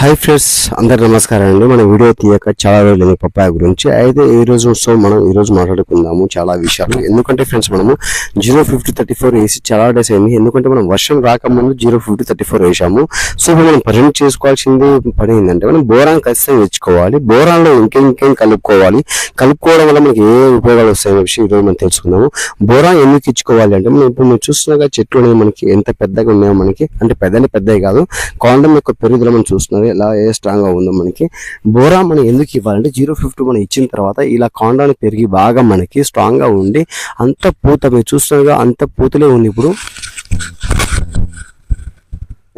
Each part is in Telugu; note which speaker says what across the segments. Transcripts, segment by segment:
Speaker 1: హాయ్ ఫ్రెండ్స్ అందరు నమస్కారం అండి. మన వీడియో తీయక చాలా రోజులు పప్పాయ గురించి. అయితే ఈ రోజు సో మనం ఈ రోజు మాట్లాడుకుందాము చాలా విషయాలు. ఎందుకంటే ఫ్రెండ్స్ మనము జీరో ఫిఫ్టీ థర్టీ ఫోర్ వేసి చాలా డేస్ అయింది. ఎందుకంటే మనం వర్షం రాకముందు జీరో ఫిఫ్టీ థర్టీ ఫోర్ వేసాము సో మనం ప్రజెంట్ చేసుకోవాల్సింది పని ఏంటంటే మనం బోరాన్ ఖచ్చితంగా తెచ్చుకోవాలి. బోరాన్లో ఇంకేం ఇంకేం కలుపుకోవాలి? కలుపుకోవడం వల్ల మనకి ఏ ఉపయోగాలు వస్తాయనే విషయం ఈరోజు మనం తెలుసుకుందాము. బోరాన్ ఎందుకు ఇచ్చుకోవాలి అంటే మనం ఇప్పుడు మీరు చూస్తున్నాగా చెట్లు అనేది మనకి ఎంత పెద్దగా ఉన్నాయో మనకి అంటే పెద్దని పెద్దవి కాదు కాండం యొక్క పెరుగుదల మనం చూస్తున్నారు ఎలా ఏ స్ట్రాంగ్గా ఉందో మనకి. బోరా మనం ఎందుకు ఇవ్వాలంటే జీరో ఫిఫ్టీ మనం ఇచ్చిన తర్వాత ఇలా కాండాలు పెరిగి బాగా మనకి స్ట్రాంగ్గా ఉండి అంత పూత మీరు చూస్తున్నారుగా అంత పూతలే ఉంది ఇప్పుడు.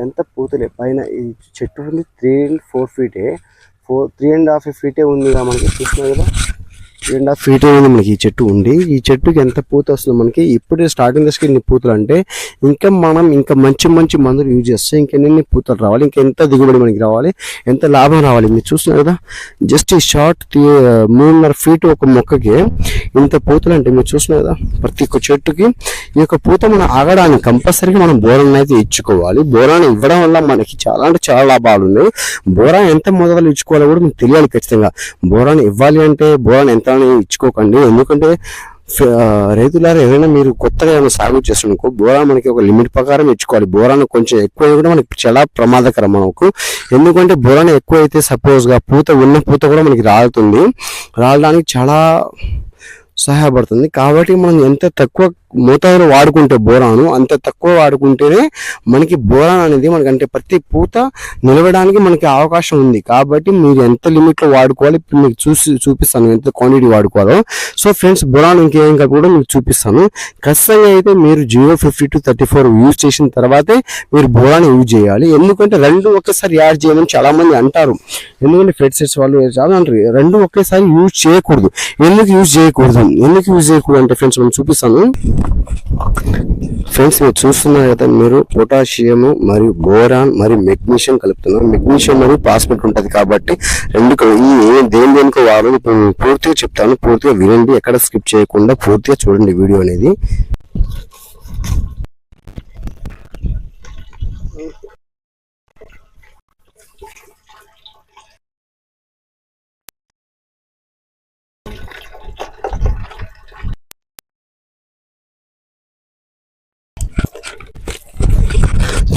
Speaker 1: ఎంత పూతలే పైన ఈ చెట్టు ఉంది త్రీ అండ్ ఫోర్ ఫీటే ఫోర్ త్రీ అండ్ హాఫ్ ఫీటే ఉంది మనకి చూస్తున్నారు కదా. త్రీ అండ్ హాఫ్ మనకి ఈ చెట్టు ఉంది. ఈ చెట్టుకి ఎంత పూత వస్తుంది మనకి ఇప్పుడే స్టార్టింగ్ దశకి ఇన్ని పూతలు అంటే ఇంకా మనం ఇంకా మంచి మంచి మందులు యూజ్ చేస్తే ఇంకెన్ని పూతలు రావాలి ఇంకెంత దిగుబడి మనకి రావాలి ఎంత లాభం రావాలి మీరు చూస్తున్నారు కదా. జస్ట్ ఈ షార్ట్ మూడున్నర ఫీట్ ఒక మొక్కకి ఇంత పూతలు అంటే మీరు చూస్తున్నారు కదా ప్రతి ఒక్క చెట్టుకి ఈ యొక్క పూత మనం ఆగడానికి కంపల్సరీగా మనం బోరాన్ని అయితే ఇచ్చుకోవాలి. బోరాన్ని ఇవ్వడం వల్ల మనకి చాలా అంటే చాలా లాభాలు ఉన్నాయి. బోరాన్ని ఎంత మొదలు ఇచ్చుకోవాలో కూడా మీకు తెలియాలి ఖచ్చితంగా. బోరాన్ని ఇవ్వాలి అంటే బోరాన్ని ఎంత అని ఇచ్చుకోకండి. ఎందుకంటే రైతులారా ఏదైనా మీరు కొత్తగా ఏమైనా సాగు చేస్తున్నకో బోరా మనకి ఒక లిమిట్ ప్రకారం ఇచ్చుకోవాలి. బోరాను కొంచెం ఎక్కువ కూడా మనకి చాలా ప్రమాదకరం మనకు. ఎందుకంటే బోరాను ఎక్కువ అయితే సపోజ్గా పూత ఉన్న పూత కూడా మనకి రాలుతుంది. రాలడానికి చాలా సహాయపడుతుంది. కాబట్టి మనం ఎంత తక్కువ మోతాదులో వాడుకుంటే బోరాను అంత తక్కువ వాడుకుంటేనే మనకి బోరాన్ అనేది మనకి అంటే ప్రతి పూత నిలవడానికి మనకి అవకాశం ఉంది. కాబట్టి మీరు ఎంత లిమిట్లో వాడుకోవాలి మీకు చూసి చూపిస్తాను ఎంత క్వాంటిటీ వాడుకోవాలో. సో ఫ్రెండ్స్ బోరాన్ ఇంకేం కలిపి కూడా మీకు చూపిస్తాను. ఖచ్చితంగా అయితే మీరు zero fifty two thirty four use చేసిన తర్వాతే మీరు బోరాన్ యూజ్ చేయాలి. ఎందుకంటే రెండు ఒకేసారి యాడ్ చేయమని చాలా మంది అంటారు. ఎందుకంటే ఫెడ్ సెట్స్ వాళ్ళు చాలా అంటారు. రెండు ఒకేసారి యూజ్ చేయకూడదు. ఎందుకు యూజ్ చేయకూడదు? ఎందుకు యూజ్ చేయకూడదు అంటే ఫ్రెండ్స్ మనం చూపిస్తాను. ఫ్రెండ్స్ మీరు చూస్తున్నారు కదా మీరు పొటాషియం మరియు బోరాన్ మరియు మెగ్నీషియం కలుపుతున్నారు. మెగ్నీషియం మరియు పాస్పేట్ ఉంటుంది కాబట్టి రెండు ఈ దేని దేనికో వాడాలి ఇప్పుడు పూర్తిగా చెప్తాను పూర్తిగా వినండి ఎక్కడ స్కిప్ చేయకుండా పూర్తిగా చూడండి వీడియో అనేది.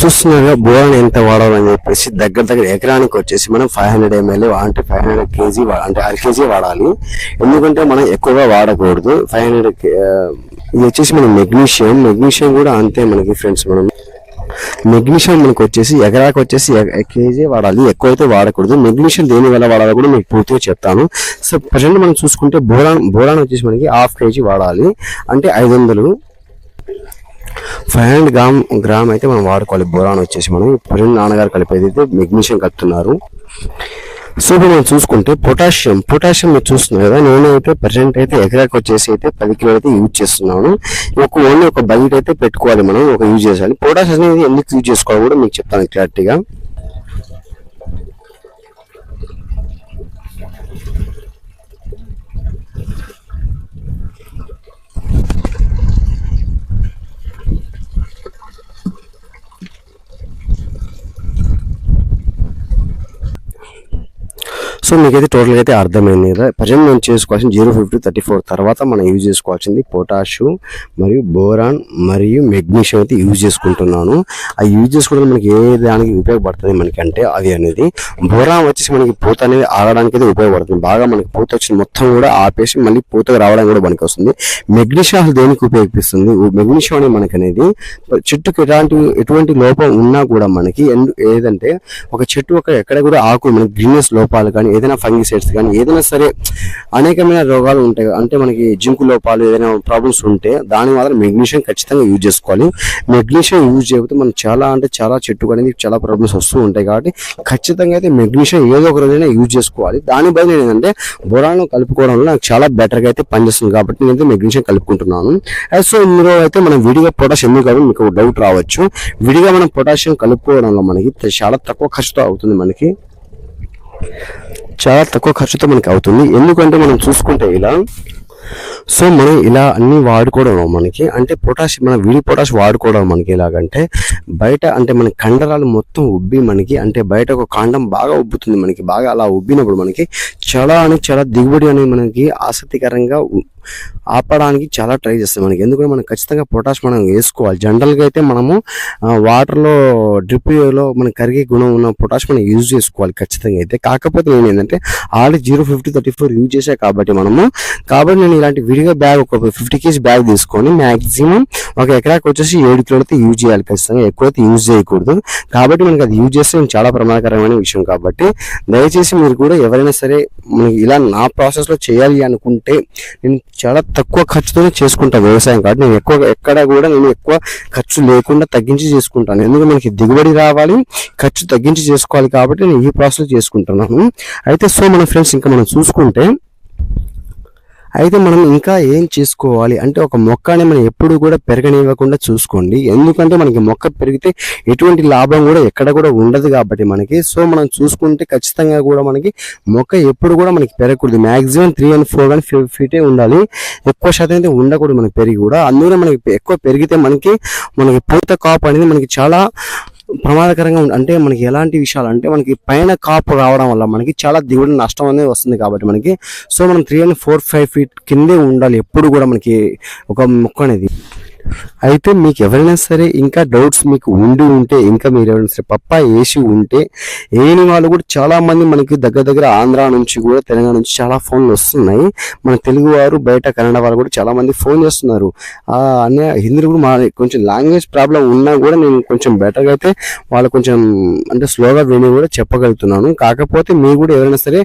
Speaker 1: చూస్తున్నారుగా బోరాన్ ఎంత వాడాలని చెప్పేసి దగ్గర దగ్గర ఎకరానికి వచ్చేసి మనం ఫైవ్ హండ్రెడ్ ఎంఎల్ అంటే ఫైవ్ హండ్రెడ్ కేజీ అంటే అర కేజీ వాడాలి. ఎందుకంటే మనం ఎక్కువగా వాడకూడదు. ఫైవ్ హండ్రెడ్ ఇది వచ్చేసి మనం మెగ్నీషియం మెగ్నీషియం కూడా అంతే మనకి ఫ్రెండ్స్ మనం. మెగ్నీషియం మనకు వచ్చేసి ఎకరాకు వచ్చేసి కేజీ వాడాలి. ఎక్కువైతే వాడకూడదు. మెగ్నీషియం దేని వల్ల వాడాలో కూడా మీకు పూర్తిగా చెప్తాను. సో ప్రజెంట్ మనం చూసుకుంటే బోరాన్ బోరాన్ వచ్చేసి మనకి హాఫ్ కేజీ వాడాలి. అంటే ఐదు వందలు ఫైవ్ హండ్రెడ్ గ్రామ్ గ్రామ్ అయితే మనం వాడుకోవాలి. బోరాన్ వచ్చేసి మనం. ప్రజెంట్ నాన్నగారు కలిపేది అయితే మెగ్నీషియం కలుపుతున్నారు సో ఇప్పుడు మనం చూసుకుంటే పొటాషియం. పొటాషియం మీరు చూస్తున్నారు కదా నేను అయితే ప్రజెంట్ అయితే ఎకరాకి వచ్చేసి అయితే పది కిలో అయితే యూజ్ చేస్తున్నాను. ఒక ఓన్లీ ఒక బకెట్ అయితే పెట్టుకోవాలి మనం ఒక యూజ్ చేయాలి. పొటాషియం అనేది ఎందుకు యూజ్ చేసుకోవాలి కూడా మీకు చెప్తాను క్లారిటీగా. సో మీకైతే టోటల్గా అయితే అర్థమైంది. కదా ప్రజెంట్ మనం చేసుకోవాల్సిన జీరో ఫిఫ్టీ థర్టీ ఫోర్ తర్వాత మనం యూజ్ చేసుకోవాల్సింది పొటాషు మరియు బోరాన్ మరియు మెగ్నీషియం అయితే యూజ్ చేసుకుంటున్నాను. ఆ యూజ్ చేసుకోవడం మనకి ఏ దానికి ఉపయోగపడుతుంది మనకి అంటే అది అనేది బోరాన్ వచ్చేసి మనకి పూత అనేది ఆగడానికి అయితే ఉపయోగపడుతుంది. బాగా మనకి పూత వచ్చిన మొత్తం కూడా ఆపేసి మళ్ళీ పూతకు రావడం కూడా మనకి వస్తుంది. మెగ్నీషియం అసలు దేనికి ఉపయోగిస్తుంది? మెగ్నీషియం అనేది మనకి అనేది చెట్టుకి ఎలాంటి ఎటువంటి లోపం ఉన్నా కూడా మనకి ఏదంటే ఒక చెట్టు ఒక ఎక్కడ కూడా ఆకు మనకి గ్రీనెస్ లోపాలు కానీ ఏదైనా ఫంగిసైడ్స్ కానీ ఏదైనా సరే అనేకమైన రోగాలు ఉంటాయి. అంటే మనకి జింకు లోపాలు ఏదైనా ప్రాబ్లమ్స్ ఉంటే దాని మాత్రం మెగ్నీషియం ఖచ్చితంగా యూజ్ చేసుకోవాలి. మెగ్నీషియం యూజ్ చేయకపోతే మనం చాలా అంటే చాలా చెట్టుకు అనేది చాలా ప్రాబ్లమ్స్ వస్తూ ఉంటాయి కాబట్టి ఖచ్చితంగా అయితే మెగ్నీషియం ఏదో ఒక రోజైనా యూజ్ చేసుకోవాలి. దాని బదులు ఏంటంటే బొరాను కలుపుకోవడం వల్ల నాకు చాలా బెటర్గా అయితే పనిచేస్తుంది కాబట్టి నేనైతే మెగ్నీషియం కలుపుకుంటున్నాను. Uh, సో ఇందులో అయితే మనం విడిగా పొటాషియం ఎందుకు కాదు మీకు డౌట్ రావచ్చు. విడిగా మనం పొటాషియం కలుపుకోవడంలో మనకి చాలా తక్కువ ఖర్చుతో అవుతుంది మనకి. చాలా తక్కువ ఖర్చుతో మనకి అవుతుంది. ఎందుకంటే మనం చూసుకుంటే ఇలా సో మనం ఇలా అన్ని వాడుకోవడం మనకి అంటే పొటాష్ మన విడి పొటాష్ వాడుకోవడం మనకి ఎలాగంటే బయట అంటే మన కండరాలు మొత్తం ఉబ్బి మనకి అంటే బయట ఒక కాండం బాగా ఉబ్బుతుంది మనకి బాగా అలా ఉబ్బినప్పుడు మనకి చాలా అని చాలా దిగుబడి అనేది మనకి ఆసక్తికరంగా ఆపడానికి చాలా ట్రై చేస్తాం మనకి. ఎందుకంటే మనం ఖచ్చితంగా పొటాష్ మనం వేసుకోవాలి. జనరల్గా అయితే మనము వాటర్లో డ్రిప్లో మన కరిగే గుణం ఉన్న పొటాష్ మనం యూజ్ చేసుకోవాలి ఖచ్చితంగా అయితే. కాకపోతే నేను ఏంటంటే already zero fifty thirty four use చేసా కాబట్టి మనము కాబట్టి నేను ఇలాంటి విడిగా బ్యాగ్ ఒక ఫిఫ్టీ కేజీ బ్యాగ్ తీసుకొని మాక్సిమం ఒక ఎకరాకి వచ్చేసి ఏడు కిలోలు అయితే యూజ్ చేయాలి ఖచ్చితంగా. ఎక్కువైతే యూజ్ చేయకూడదు. కాబట్టి మనకి అది యూజ్ చేస్తే చాలా ప్రమాదకరమైన విషయం కాబట్టి దయచేసి మీరు కూడా ఎవరైనా సరే మనకి ఇలా నా ప్రాసెస్లో చేయాలి అనుకుంటే నేను చాలా తక్కువ ఖర్చుతోనే చేసుకుంటాను వ్యవసాయం. కాబట్టి నేను ఎక్కువ ఎక్కడ కూడా నేను ఎక్కువ ఖర్చు లేకుండా తగ్గించి చేసుకుంటాను. ఎందుకంటే మనకి దిగుబడి రావాలి ఖర్చు తగ్గించి చేసుకోవాలి కాబట్టి నేను ఈ ప్రాసెస్ చేసుకుంటున్నాను. అయితే సో మన ఫ్రెండ్స్ ఇంకా మనం చూసుకుంటే అయితే మనం ఇంకా ఏం చేసుకోవాలి? అంటే ఒక మొక్కని మనం ఎప్పుడు కూడా పెరగనివ్వకుండా చూసుకోండి. ఎందుకంటే మనకి మొక్క పెరిగితే ఎటువంటి లాభం కూడా ఎక్కడ కూడా ఉండదు కాబట్టి మనకి. సో మనం చూసుకుంటే ఖచ్చితంగా కూడా మనకి మొక్క ఎప్పుడు కూడా మనకి పెరగకూడదు. మ్యాక్సిమం త్రీ అండ్ ఫోర్ కానీ ఫీటే ఉండాలి. ఎక్కువ శాతం అయితే ఉండకూడదు మనకి పెరిగి కూడా. అందులో మనకి ఎక్కువ పెరిగితే మనకి మనకి పూత కాపు అనేది మనకి చాలా ప్రమాదకరంగా అంటే మనకి ఎలాంటి విషయాలు అంటే మనకి పైన కాపు రావడం వల్ల మనకి చాలా దిగుబడి నష్టం అనేది వస్తుంది కాబట్టి మనకి. సో మనం three and four five feet కిందే ఉండాలి ఎప్పుడు కూడా మనకి ఒక మొక్క అనేది. అయితే మీకు ఎవరైనా సరే ఇంకా డౌట్స్ మీకు ఉండి ఉంటే ఇంకా మీరు ఎవరైనా సరే పప్పా వేసి ఉంటే వేయని వాళ్ళు కూడా చాలా మంది మనకి దగ్గర దగ్గర ఆంధ్ర నుంచి కూడా తెలంగాణ నుంచి చాలా ఫోన్లు వస్తున్నాయి. మన తెలుగు వారు బయట కన్నడ వాళ్ళు కూడా చాలా మంది ఫోన్ చేస్తున్నారు. అనే హిందీ కూడా మా కొంచెం లాంగ్వేజ్ ప్రాబ్లం ఉన్నా కూడా నేను కొంచెం బెటర్గా అయితే వాళ్ళు కొంచెం అంటే స్లోగా విని కూడా చెప్పగలుగుతున్నాను. కాకపోతే మీరు కూడా ఎవరైనా సరే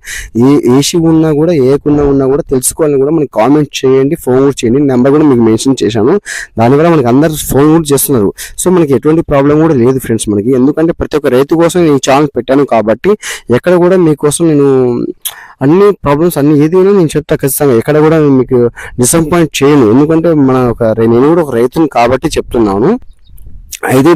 Speaker 1: ఏ ఏసీ ఉన్నా కూడా ఏకున్నా ఉన్నా కూడా తెలుసుకోవాలని కూడా మనకి కామెంట్ చేయండి ఫోన్ కూడా చేయండి. నెంబర్ కూడా మీకు మెన్షన్ చేశాను. దాని దానివల్ల మనకి అందరు ఫోన్ కూడా చేస్తున్నారు. సో మనకి ఎటువంటి ప్రాబ్లం కూడా లేదు ఫ్రెండ్స్ మనకి. ఎందుకంటే ప్రతి ఒక్క రైతు కోసం నేను ఛానల్ పెట్టాను కాబట్టి ఎక్కడ కూడా మీకోసం నేను అన్ని ప్రాబ్లమ్స్ అన్ని ఏదైనా నేను చెప్తా ఖచ్చితంగా. ఎక్కడ కూడా మీకు డిసప్పాయింట్ చేయను. ఎందుకంటే మన ఒక నేను కూడా ఒక రైతుని కాబట్టి చెప్తున్నాను. అయితే